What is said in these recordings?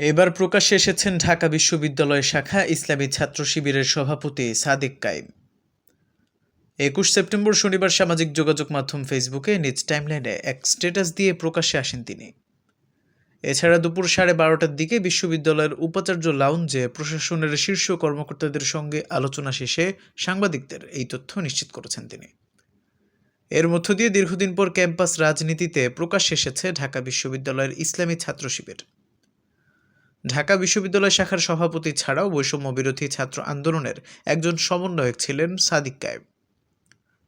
এবার প্রকাশ্যে এসেছেন ঢাকা বিশ্ববিদ্যালয় শাখা ইসলামী ছাত্র শিবিরের সভাপতি সাদিক কাইম একুশ সেপ্টেম্বর শনিবার সামাজিক যোগাযোগ মাধ্যম ফেসবুকে নিজ টাইমলাইনে এক স্ট্যাটাস দিয়ে প্রকাশ্যে আসেন তিনি। এছাড়া দুপুর সাড়ে বারোটার দিকে বিশ্ববিদ্যালয়ের উপাচার্য লাউঞ্জে প্রশাসনের শীর্ষ কর্মকর্তাদের সঙ্গে আলোচনা শেষে সাংবাদিকদের এই তথ্য নিশ্চিত করেছেন তিনি। এর মধ্য দিয়ে দীর্ঘদিন পর ক্যাম্পাস রাজনীতিতে প্রকাশ্যে এসেছে ঢাকা বিশ্ববিদ্যালয়ের ইসলামী ছাত্র শিবির। ঢাকা বিশ্ববিদ্যালয় শাখার সভাপতি ছাড়াও বৈষম্য বিরোধী ছাত্র আন্দোলনের একজন সমন্বয়ক ছিলেন সাদিক কায়েব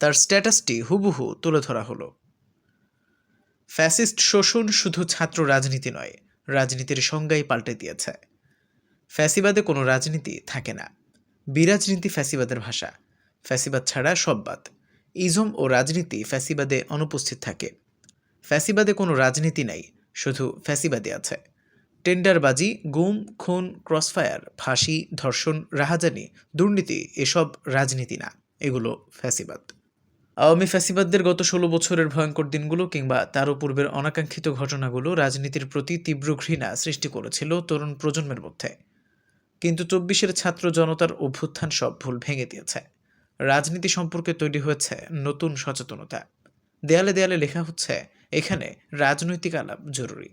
তার স্ট্যাটাসটি হুবহু তুলে ধরা হলো। ফ্যাসিস্ট শোষণ শুধু ছাত্র রাজনীতি নয়, রাজনীতির সংজ্ঞাই পাল্টে দিয়েছে। ফ্যাসিবাদে কোনো রাজনীতি থাকে না। বিরাজনীতি ফ্যাসিবাদের ভাষা। ফ্যাসিবাদ ছাড়া সব বাদ। ইজম ও রাজনীতি ফ্যাসিবাদে অনুপস্থিত থাকে। ফ্যাসিবাদে কোনো রাজনীতি নাই, শুধু ফ্যাসিবাদে আছে। টেন্ডারবাজি, গুম, খুন, ক্রসফায়ার, ফাঁসি, ধর্ষণ, রাহাজানি, দুর্নীতি এসব রাজনীতি না, এগুলো ফ্যাসিবাদ। আওয়ামী ফ্যাসিবাদদের গত ষোলো বছরের ভয়ঙ্কর দিনগুলো কিংবা তারও পূর্বের অনাকাঙ্ক্ষিত ঘটনাগুলো রাজনীতির প্রতি তীব্র ঘৃণা সৃষ্টি করেছিল তরুণ প্রজন্মের মধ্যে। কিন্তু চব্বিশের ছাত্র জনতার অভ্যুত্থান সব ভুল ভেঙে দিয়েছে। রাজনীতি সম্পর্কে তৈরি হয়েছে নতুন সচেতনতা। দেয়ালে দেয়ালে লেখা হচ্ছে, এখানে রাজনৈতিক আলাপ জরুরি।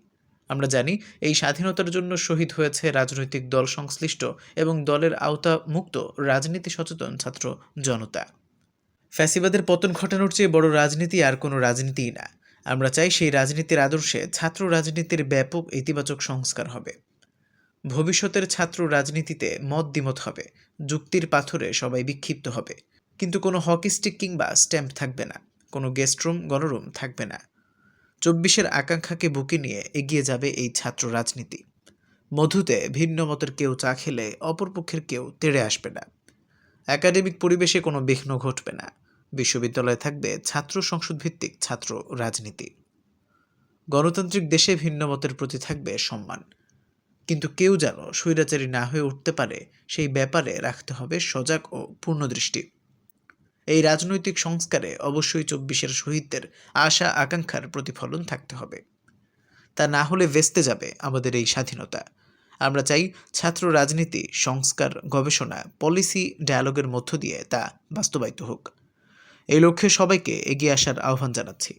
আমরা জানি, এই স্বাধীনতার জন্য শহীদ হয়েছে রাজনৈতিক দল সংশ্লিষ্ট এবং দলের আওতা মুক্ত রাজনীতি সচেতন ছাত্র জনতা। ফ্যাসিবাদের পতন ঘটানোর চেয়ে বড় রাজনীতি আর কোনো রাজনীতিই না। আমরা চাই সেই রাজনীতির আদর্শে ছাত্র রাজনীতির ব্যাপক ইতিবাচক সংস্কার হবে। ভবিষ্যতের ছাত্র রাজনীতিতে মত দ্বিমত হবে, যুক্তির পাথরে সবাই বিক্ষিপ্ত হবে। কিন্তু কোনো হকি স্টিক কিংবা স্ট্যাম্প থাকবে না, কোনো গেস্ট রুম, গণরুম থাকবে না। চব্বিশের আকাঙ্ক্ষাকে বুকে নিয়ে এগিয়ে যাবে এই ছাত্র রাজনীতি। মধুতে ভিন্ন মতের কেউ চা খেলে অপরপক্ষের কেউ তেড়ে আসবে না। একাডেমিক পরিবেশে কোনো বিঘ্ন ঘটবে না। বিশ্ববিদ্যালয়ে থাকবে ছাত্র সংসদ ভিত্তিক ছাত্র রাজনীতি। গণতান্ত্রিক দেশে ভিন্ন মতের প্রতি থাকবে সম্মান। কিন্তু কেউ যেন স্বৈরাচারী না হয়ে উঠতে পারে, সেই ব্যাপারে রাখতে হবে সজাগ ও পূর্ণদৃষ্টি। এই রাজনৈতিক সংস্কারে অবশ্যই চব্বিশের শহীদদের আশা, আকাঙ্ক্ষার প্রতিফলন থাকতে হবে। তা না হলে ভেস্তে যাবে আমাদের এই স্বাধীনতা। আমরা চাই ছাত্র রাজনীতি, সংস্কার, গবেষণা, পলিসি, ডায়ালগের মধ্য দিয়ে তা বাস্তবায়িত হোক। এই লক্ষ্যে সবাইকে এগিয়ে আসার আহ্বান জানাচ্ছি।